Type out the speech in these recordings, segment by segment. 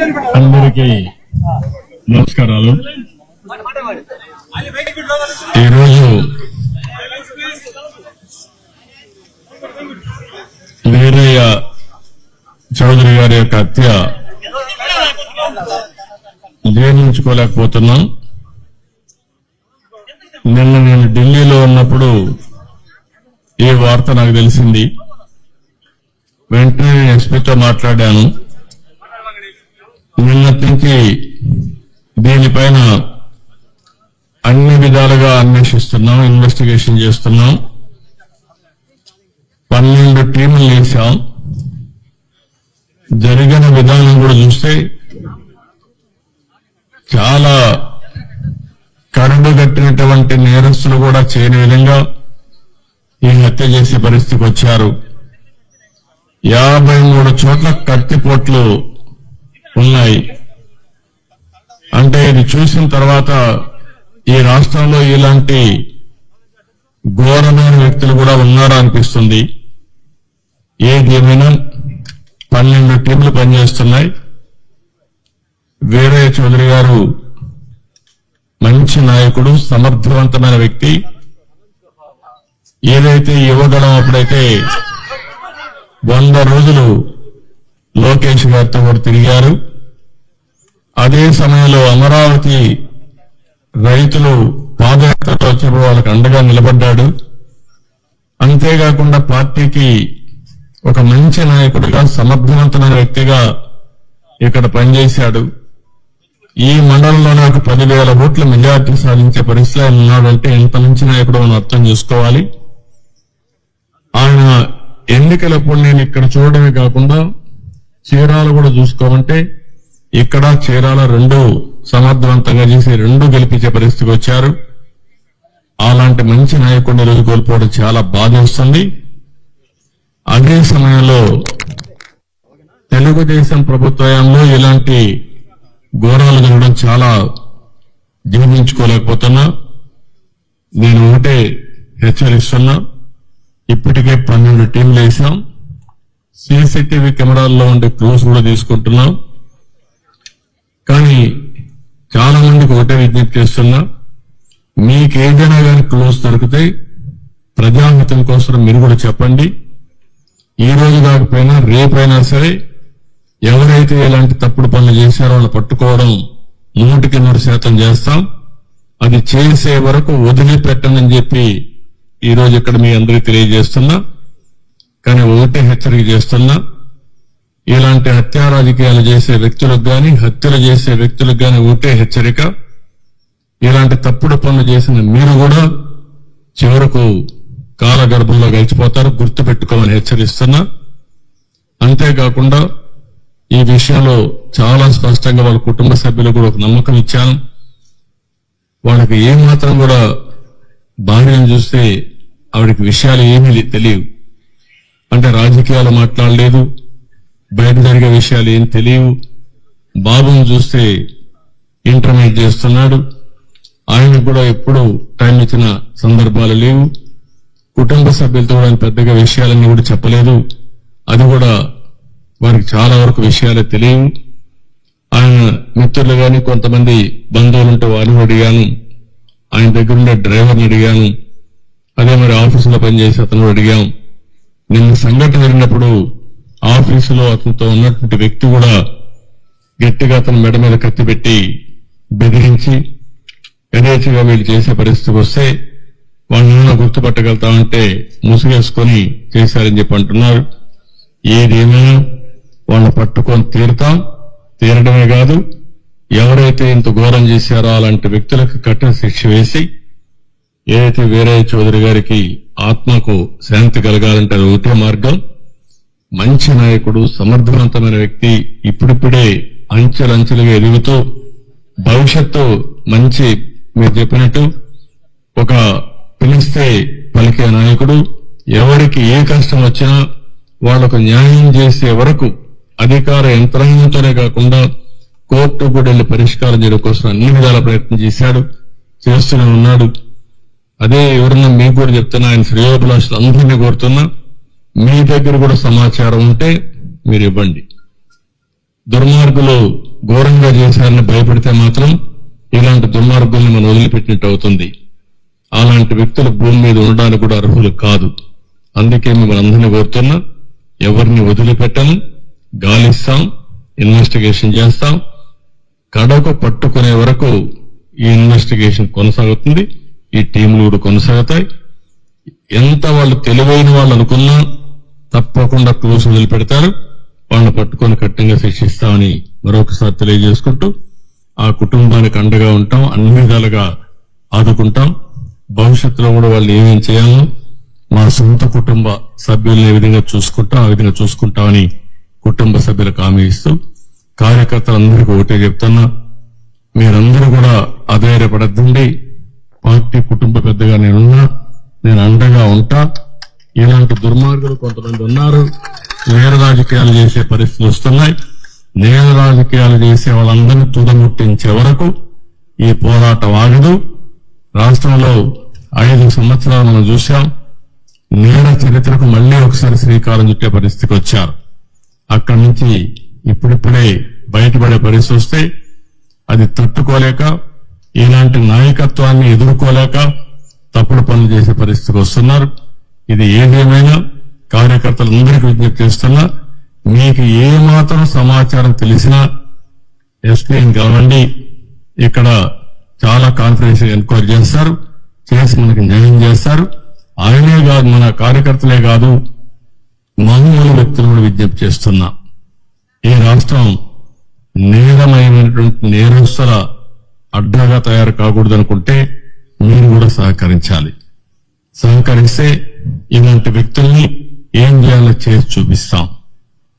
అందరికీ నమస్కారాలు. ఈరోజు వీరయ్య చౌదరి గారి యొక్క హత్య జీర్ణించుకోలేకపోతున్నాం నిన్న నేను ఢిల్లీలో ఉన్నప్పుడు ఈ వార్త నాకు తెలిసింది. వెంటనే ఎస్పీతో మాట్లాడాను. నిన్నటి దీనిపైన అన్ని విధాలుగా అన్వేషిస్తున్నాం ఇన్వెస్టిగేషన్ చేస్తున్నాం. పన్నెండు టీములు వేసాం జరిగిన విధానం కూడా చూస్తే చాలా కరుడు కట్టినటువంటి నేరస్తులు కూడా చేయని విధంగా ఈ హత్య చేసే పరిస్థితికి వచ్చారు. యాభై మూడు చోట్ల కత్తిపోట్లు ఉన్నాయి. అంటే ఇది చూసిన తర్వాత ఈ రాష్ట్రంలో ఇలాంటి ఘోరమైన వ్యక్తులు కూడా ఉన్నారా అనిపిస్తుంది. ఏది ఏమైనా పన్నెండు టీంలు పనిచేస్తున్నాయి. వీరయ్య చౌదరి గారు మంచి నాయకుడు సమర్థవంతమైన వ్యక్తి. ఏదైతే ఇవ్వగలం అప్పుడైతే వంద రోజులు లోకేష్ గారితో కూడా తిరిగారు. అదే సమయంలో అమరావతి రైతులు పాదయాత్రతో వచ్చినప్పుడు వాళ్ళకి అండగా నిలబడ్డాడు. అంతేకాకుండా పార్టీకి ఒక మంచి నాయకుడిగా సమర్థవంతమైన వ్యక్తిగా ఇక్కడ పనిచేశాడు. ఈ మండలంలోనే ఒక పదివేల ఓట్ల మెజార్టీ సాధించే పరిస్థితి ఆయన ఉన్నాడంటే ఎంత మంచి నాయకుడు మనం అర్థం చేసుకోవాలి. ఆయన ఎన్నికలప్పుడు నేను ఇక్కడ చూడడమే కాకుండా చీరాలు కూడా చూసుకోమంటే ఇక్కడ చీరాల రెండు సమర్థవంతంగా చేసి రెండు గెలిపించే పరిస్థితికి వచ్చారు. అలాంటి మంచి నాయకుడిని రోజు కోల్పోవడం చాలా బాధిస్తుంది అదే సమయంలో తెలుగుదేశం ప్రభుత్వంలో ఇలాంటి ఘోరాలు జరగడం చాలా జీర్ణించుకోలేకపోతున్నా నేను ఒకటే హెచ్చరిస్తున్నా. ఇప్పటికే పన్నెండు టీంలు వేసాం సీసీటీవీ కెమెరాల్లో ఉండే క్లూస్ కూడా తీసుకుంటున్నాం. కానీ చాలా మందికి ఒకటే విజ్ఞప్తి చేస్తున్నా మీకు ఏదైనా కానీ క్లూస్ దొరికితే ప్రజాహితం కోసం మీరు కూడా చెప్పండి. ఈ రోజు కాకపోయినా రేపైనా సరే ఎవరైతే ఇలాంటి తప్పుడు పనులు చేశారో వాళ్ళు పట్టుకోవడం నూటికి నూరు శాతం చేస్తాం. అది చేసే వరకు వదిలిపెట్టనని చెప్పి ఈ రోజు ఇక్కడ మీ అందరికీ తెలియజేస్తున్నా. కానీ ఒకటి హెచ్చరిక చేస్తున్నా ఇలాంటి హత్యా రాజకీయాలు చేసే వ్యక్తులకు గాని హత్యలు చేసే వ్యక్తులకు గాని ఒకటే హెచ్చరిక. ఇలాంటి తప్పుడు పనులు చేసిన మీరు కూడా చివరకు కాలగర్భంలో గడిచిపోతారు గుర్తుపెట్టుకోమని హెచ్చరిస్తున్నా. అంతేకాకుండా ఈ విషయంలో చాలా స్పష్టంగా వాళ్ళ కుటుంబ సభ్యులకు కూడా ఒక నమ్మకం ఇచ్చాను. వాళ్ళకి ఏమాత్రం కూడా భార్యను చూస్తే ఆవిడకి విషయాలు ఏమీ తెలియవు. అంటే రాజకీయాలు మాట్లాడలేదు. బయట జరిగే విషయాలు ఏం తెలియవు. బాబుని చూస్తే ఇంటర్మీడియట్ చేస్తున్నాడు. ఆయనకు కూడా ఎప్పుడు టైం ఇచ్చిన సందర్భాలు లేవు. కుటుంబ సభ్యులతో కూడా పెద్దగా విషయాలన్నీ కూడా చెప్పలేదు. అది కూడా వారికి చాలా వరకు విషయాలు తెలియవు. ఆయన మిత్రులు కానీ కొంతమంది బంధువులు ఉంటే వారిని అడిగాను. ఆయన దగ్గర ఉండే డ్రైవర్ని అడిగాను. అదే మరి ఆఫీసులో పనిచేసే అతను కూడా అడిగాం. నిన్న సంఘటన జరిగినప్పుడు ఆఫీసులో అతనితో ఉన్నటువంటి వ్యక్తి కూడా గట్టిగా అతని మెడ మీద కత్తి పెట్టి బెదిరించి యథేచ్ఛగా వీళ్ళు చేసే పరిస్థితికి వస్తే వాళ్ళని గుర్తుపట్టగలుగుతామంటే ముసుగేసుకొని చేశారని చెప్పి అంటున్నారు. ఏదేమైనా వాళ్ళని పట్టుకొని తీరుతాం. తీరడమే కాదు ఎవరైతే ఇంత ఘోరం చేశారో అలాంటి వ్యక్తులకు కఠిన శిక్ష వేసి ఏదైతే వీరయ్య చౌదరి గారికి ఆత్మకు శాంతి కలగాలంటే అది ఒకటే మార్గం. మంచి నాయకుడు సమర్థవంతమైన వ్యక్తి ఇప్పుడిప్పుడే అంచెలంచెలుగా ఎదుగుతూ భవిష్యత్తు మంచి మీరు చెప్పినట్టు ఒక పిలిస్తే పలికే నాయకుడు ఎవరికి ఏ కష్టం వచ్చినా వాళ్ళకు న్యాయం చేసే వరకు అధికార యంత్రాంగంతోనే కాకుండా కోర్టు కూడా వెళ్ళి పరిష్కారం చేయడం కోసం అన్ని విధాల ప్రయత్నం చేశాడు చేస్తూనే ఉన్నాడు. అదే ఎవరన్నా మీకు కూడా చెప్తున్నా ఆయన శ్రేయోభిలాషులు అందరినీ కోరుతున్నా మీ దగ్గర కూడా సమాచారం ఉంటే మీరు ఇవ్వండి. దుర్మార్గులు ఘోరంగా చేశారని భయపడితే మాత్రం ఇలాంటి దుర్మార్గుల్ని మనం వదిలిపెట్టినట్టు అవుతుంది. అలాంటి వ్యక్తులు భూమి మీద ఉండడానికి కూడా అర్హులు కాదు. అందుకే మిమ్మల్ని అందరినీ కోరుతున్నా ఎవరిని వదిలిపెట్టను గాలిస్తాం ఇన్వెస్టిగేషన్ చేస్తాం. కడకు పట్టుకునే వరకు ఈ ఇన్వెస్టిగేషన్ కొనసాగుతుంది. ఈ టీంలు కూడా కొనసాగుతాయి. ఎంత వాళ్ళు తెలివైన వాళ్ళు అనుకున్నా తప్పకుండా క్లోజ్ వదిలిపెడతారు. వాళ్ళని పట్టుకొని కఠినంగా శిక్షిస్తామని మరొకసారి తెలియజేసుకుంటూ ఆ కుటుంబానికి అండగా ఉంటాం అన్ని విధాలుగా ఆదుకుంటాం. భవిష్యత్తులో కూడా వాళ్ళు ఏమేం చేయాలో మా సొంత కుటుంబ సభ్యుల్ని ఏ విధంగా చూసుకుంటాం ఆ విధంగా చూసుకుంటామని కుటుంబ సభ్యులకు హామీ ఇస్తూ కార్యకర్తలందరికీ ఒకటే చెప్తున్నా. మీరందరూ కూడా అధైర్యపడద్దండి. పార్టీ కుటుంబ పెద్దగా నేనున్నా నేను అండగా ఉంటా. ఇలాంటి దుర్మార్గులు కొంతమంది ఉన్నారు. నేర రాజకీయాలు చేసే పరిస్థితులు వస్తున్నాయి. నేర రాజకీయాలు చేసే వాళ్ళందరినీ తుదముట్టించే వరకు ఈ పోరాటం ఆగదు. రాష్ట్రంలో ఐదు సంవత్సరాలు మనం చూశాం. నేర చరిత్రకు మళ్ళీ ఒకసారి శ్రీకారం చుట్టే పరిస్థితికి వచ్చారు. అక్కడి నుంచి ఇప్పుడిప్పుడే బయటపడే పరిస్థితి వస్తే అది తట్టుకోలేక ఇలాంటి నాయకత్వాన్ని ఎదుర్కోలేక తప్పుడు పనులు చేసే పరిస్థితికి వస్తున్నారు. ఇది ఏదేమైనా కార్యకర్తలందరికీ విజ్ఞప్తి చేస్తున్నా మీకు ఏ మాత్రం సమాచారం తెలిసినా ఎస్పీని కలవండి. ఇక్కడ చాలా కాన్ఫిడెన్స్ ఎంక్వైరీ చేస్తారు. చేసి మనకి న్యాయం చేస్తారు. ఆయనే కాదు మన కార్యకర్తలే కాదు మామూలు వ్యక్తులు కూడా విజ్ఞప్తి చేస్తున్నా. ఈ రాష్ట్రం నేరమైనటువంటి నేరస్తుల అడ్డగా తయారు కాకూడదనుకుంటే మీరు కూడా సహకరించాలి. సహకరిస్తే ఇలాంటి వ్యక్తుల్ని ఏం చేయాలో చేసి చూపిస్తాం.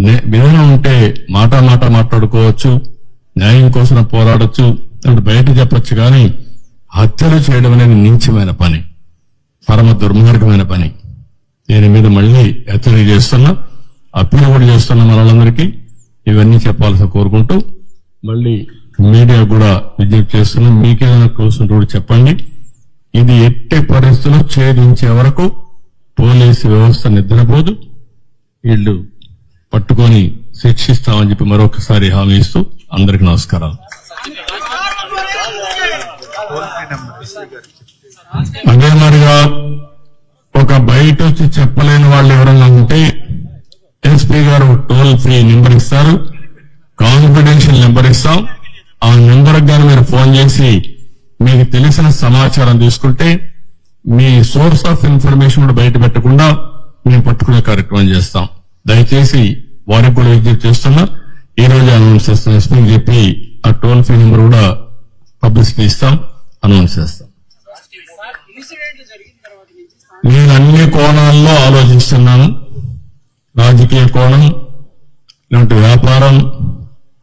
నే- విధానం ఉంటే మాట మాట మాట్లాడుకోవచ్చు న్యాయం కోసం పోరాడొచ్చు అంటే బయట చెప్పొచ్చు కానీ హత్యలు చేయడం అనేది నీచమైన పని పరమ దుర్మార్గమైన పని. దీని మీద మళ్ళీ హెచ్చరిక చేస్తున్నా అప్పీల్ కూడా చేస్తున్నా మనందరికీ ఇవన్నీ చెప్పాల్సి కోరుకుంటూ మళ్ళీ మీడియా కూడా విజ్ఞప్తి చేస్తున్నాం మీకేదైనా కోసం కూడా చెప్పండి. ఇది ఎట్టి పరిస్థితుల్లో ఛేదించే వరకు పోలీసు వ్యవస్థ నిద్రపోదు. వీళ్ళు పట్టుకొని శిక్షిస్తామని చెప్పి మరొకసారి హామీ ఇస్తూ అందరికి నమస్కారాలు. అదే మరిగా ఒక బయట వచ్చి చెప్పలేని వాళ్ళు ఎవరన్నా ఉంటే ఎస్పీ గారు టోల్ ఫ్రీ నెంబర్ ఇస్తారు. కాన్ఫిడెన్షియల్ నెంబర్ ఇస్తాం. ఆ నెంబర్ గారు మీరు ఫోన్ చేసి మీకు తెలిసిన సమాచారం తీసుకుంటే మీ సోర్స్ ఆఫ్ ఇన్ఫర్మేషన్ కూడా బయట పెట్టకుండా మేము పట్టుకునే కార్యక్రమం చేస్తాం. దయచేసి వారికి కూడా విజ్ఞప్తి చేస్తున్నా ఈ రోజు అనౌన్స్ చేస్తాం ఎస్పీ చెప్పి ఆ టోల్ ఫ్రీ నెంబర్ కూడా పబ్లిసిటీ ఇస్తాం అనౌన్స్ చేస్తాం. నేను అన్ని కోణాల్లో ఆలోచిస్తున్నాను. రాజకీయ కోణం ఇలాంటి వ్యాపారం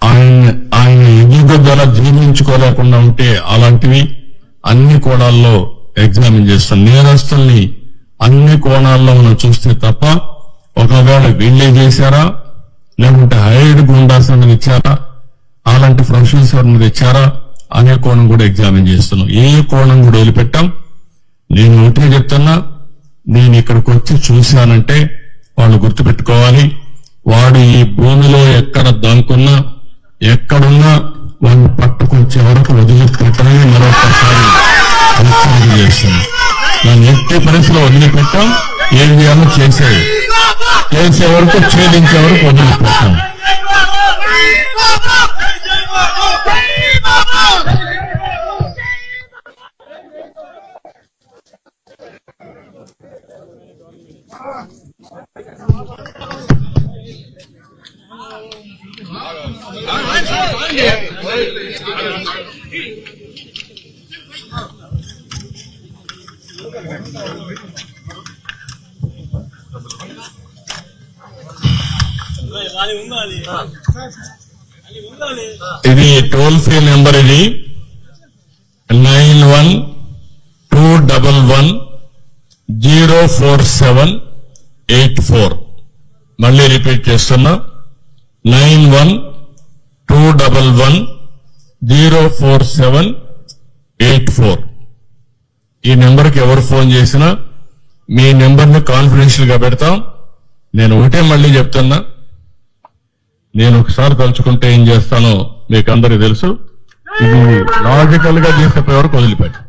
ఆయన ఆయన ఎదుగుదల జీర్ణించుకోలేకుండా ఉంటే అలాంటివి అన్ని కోణాల్లో ఎగ్జామిన్ చేస్తాం నేరస్తుల్ని అన్ని కోణాల్లో మనం చూస్తే తప్ప ఒకవేళ వీళ్ళే చేశారా? లేకుంటే హైడ్ గుండాస్ అనేది ఇచ్చారా? అలాంటి ప్రొఫెషనల్స్ ఎవరిని ఇచ్చారా అనే కోణం కూడా ఎగ్జామిన్ చేస్తున్నాం. ఏ కోణం కూడా వదిలిపెట్టాం. నేను ఒకటే చెప్తున్నా నేను ఇక్కడికి వచ్చి చూశానంటే వాళ్ళు గుర్తుపెట్టుకోవాలి. వాడు ఈ భూమిలో ఎక్కడ దాక్కున్నా ఎక్కడున్నా వాళ్ళు పట్టుకొచ్చే వరకు వదిలిపెట్టడమే మరొకసారి హెచ్చరిక చేస్తున్నాను నన్ను ఎట్టి పరిస్థితిలో వదిలిపెట్టాం ఏం చేయాలో చేసే చేసే వరకు ఛేదించే వరకు వదిలిపెట్టాం అది ఉండాలి అది ఉండాలి ఇది టోల్ ఫ్రీ నెంబర్ ఇది. Nine one two double one zero four seven eight four మళ్ళీ రిపీట్ చేస్తున్నా. Nine one two double one zero four seven eight four ఈ నెంబర్కి ఎవరు ఫోన్ చేసినా మీ నెంబర్ని కాన్ఫిడెన్షియల్గా పెడతాం. నేను ఒకటే మళ్ళీ చెప్తున్నా. నేను ఒకసారి తలుచుకుంటే ఏం చేస్తానో మీకు అందరికి తెలుసు. ఇది లాజికల్గా చేసేపోయే ఎవరు వదిలిపెట్టు.